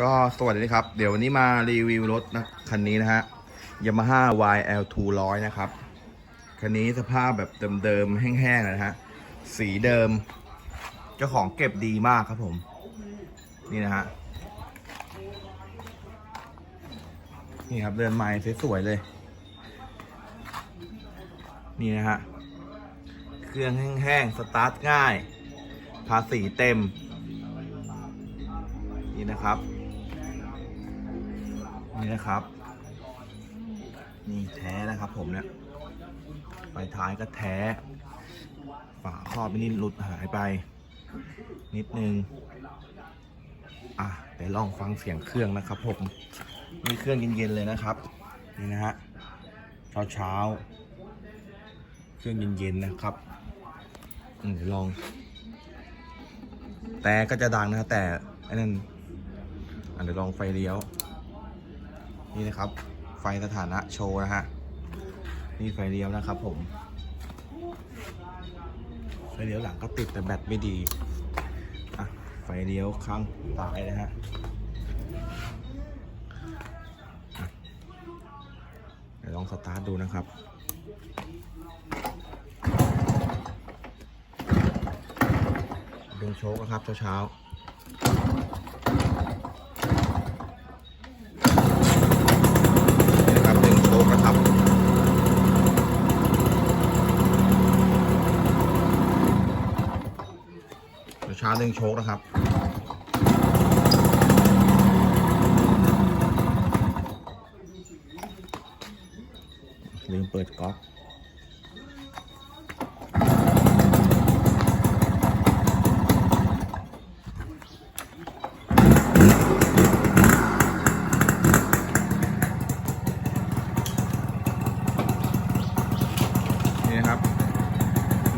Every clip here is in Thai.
ก็สวัสดีครับ เดี๋ยววันนี้มารีวิวรถนะคันนี้นะฮะ Yamaha YL 200นะครับ คันนี้สภาพแบบเดิมๆ แห้งๆนะฮะ สีเดิม เจ้าของเก็บดีมากครับผม นี่นะฮะ นี่ครับเดินใหม่สวยๆเลย นี่นะฮะ เครื่องแห้งๆ สตาร์ทง่าย ภาษีเต็มนี่นะครับ นี่นะครับ นี่แท้นะครับผมเนี่ยไฟท้ายก็แท้ ฝาครอบไม่นี่หลุดหายไป นิดนึง อะเดี๋ยวลองฟังเสียงเครื่องนะครับผมนี่เครื่องเย็นๆเลยนะครับ นี่นะฮะเช้าเช้าๆเครื่องเย็นๆนะครับอืมเดี๋ยวลอง แต่ก็จะดังนะแต่อันนั้นอันเดี๋ยวลองไฟเลี้ยว นี่นะครับ ไฟสถานะโชว์นะฮะ นี่ไฟเลี้ยวนะครับผม ไฟเลี้ยวหลังก็ติดแต่แบตไม่ดีอะไฟเลี้ยวข้างซ้ายนะฮะเดี๋ยวลองสตาร์ทดูนะครับดึงโชคนะครับเช้าๆนี่นะครับดึงโชคนะครับ เช้าๆดึงโชคนะครับ ลืมเปิดก๊อกนี่ครับ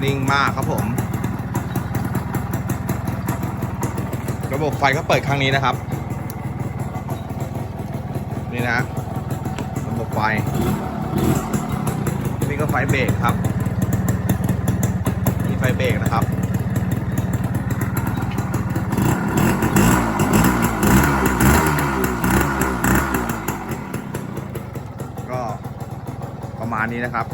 นิ่งมากครับผม ระบบไฟก็เปิดครั้งนี้นะครับ นี่นะ ระบบไฟ นี่ก็ไฟเบรกครับนี่ไฟเบรกนะครับก็ประมาณนี้นะครับ